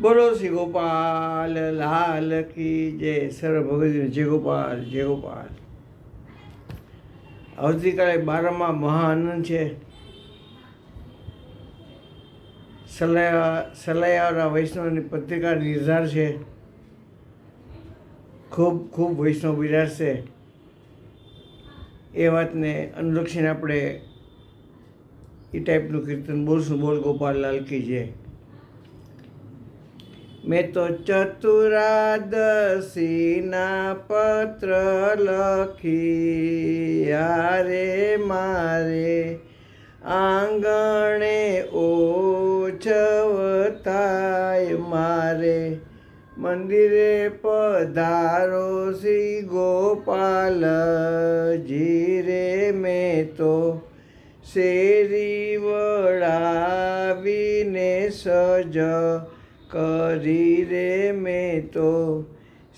બોલો શ્રી ગોપાલ, લાલ કી જય સર્વ ભગવતી જય ગોપાલ જય ગોપાલ. આવતીકાલે બારમા મહાઆનંદ છે. સલાયા સલાયાવાળા વૈષ્ણવની પત્રિકા નિર્ધાર છે. ખૂબ ખૂબ વૈષ્ણવ બિરાજશે એ વાતને અનુલક્ષીને આપણે એ ટાઈપનું કીર્તન બોલશું. બોલ ગોપાલ લાલ કી જય. મેં તો ચતુરાદશીના પત્ર લખી. યારે મારે આંગણે ઓછવતાય. મારે મંદિરે પધારો શ્રી ગોપાલ જીરે મેં તો શેરી વળાવીને સજ કરી રે મેં તો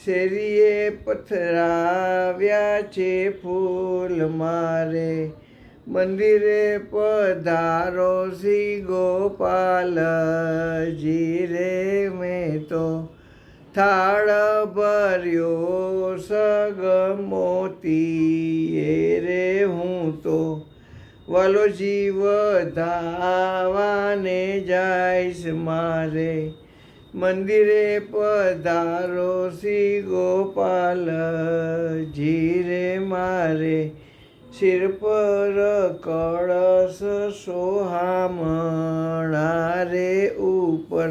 શેરીએ પથરાવ્યા છે ફૂલ મારે. મંદિરે પધારો શ્રી ગોપાલજી રે મેં તો. થાળ ભર્યો સગ મોતી રે હું તો. વાલો જીવ ધાવાને જાઈશ મારે. મંદિરે પધારો શ્રી ગોપાલ. જીરે મારે શિર પર કળશ સોહામણા રે ઉપર.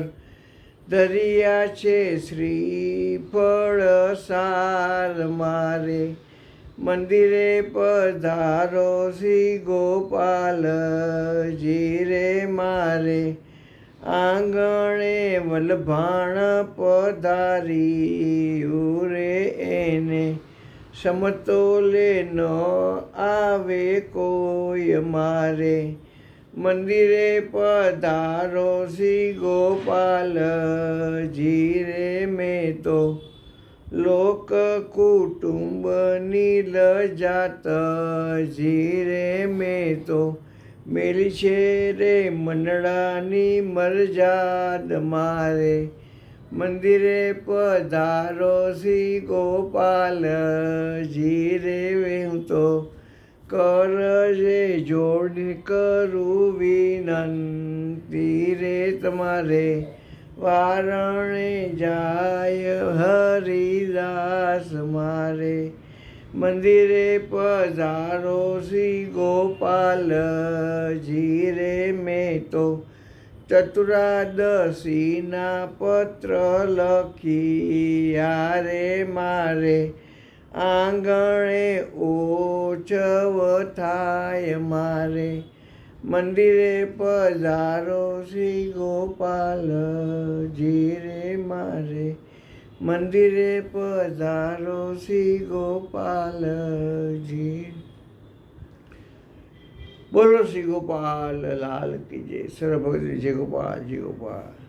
દરિયા છે શ્રી ફળ સાર મારે. મંદિરે પધારો શ્રી ગોપાલ. જીરે મારે આંગણે વલભાણ પધારી રે એને સમતોલે ન આવે કોઈ મારે મંદિરે પધારો શ્રી ગોપાલ જીરે મેં તો લોક કુટુંબની લજાત જીરે મેં તો મેલી છે રે મંડળાની મરજાદ મારે. મંદિરે પધારો શ્રી ગોપાલ જીરે હું તો કરજે જોડ કરું વિનંતી રે તમારે. વારણે જાય હરિદાસ મારે. મંદિરે પધારો શ્રી ગોપાલ જીરે મેં તો ચતુરાદશીના પત્ર લખી યારે મારે. આંગણે ઓછવ થાય મારે. મંદિરે પધારો શ્રી ગોપાલ જીરે મારે. મંદિરે પધારો શ્રી ગોપાલજી. બોલો શ્રી ગોપાલ લાલ કી જય. સર્વ ભગત જય ગોપાલ જય ગોપાલ.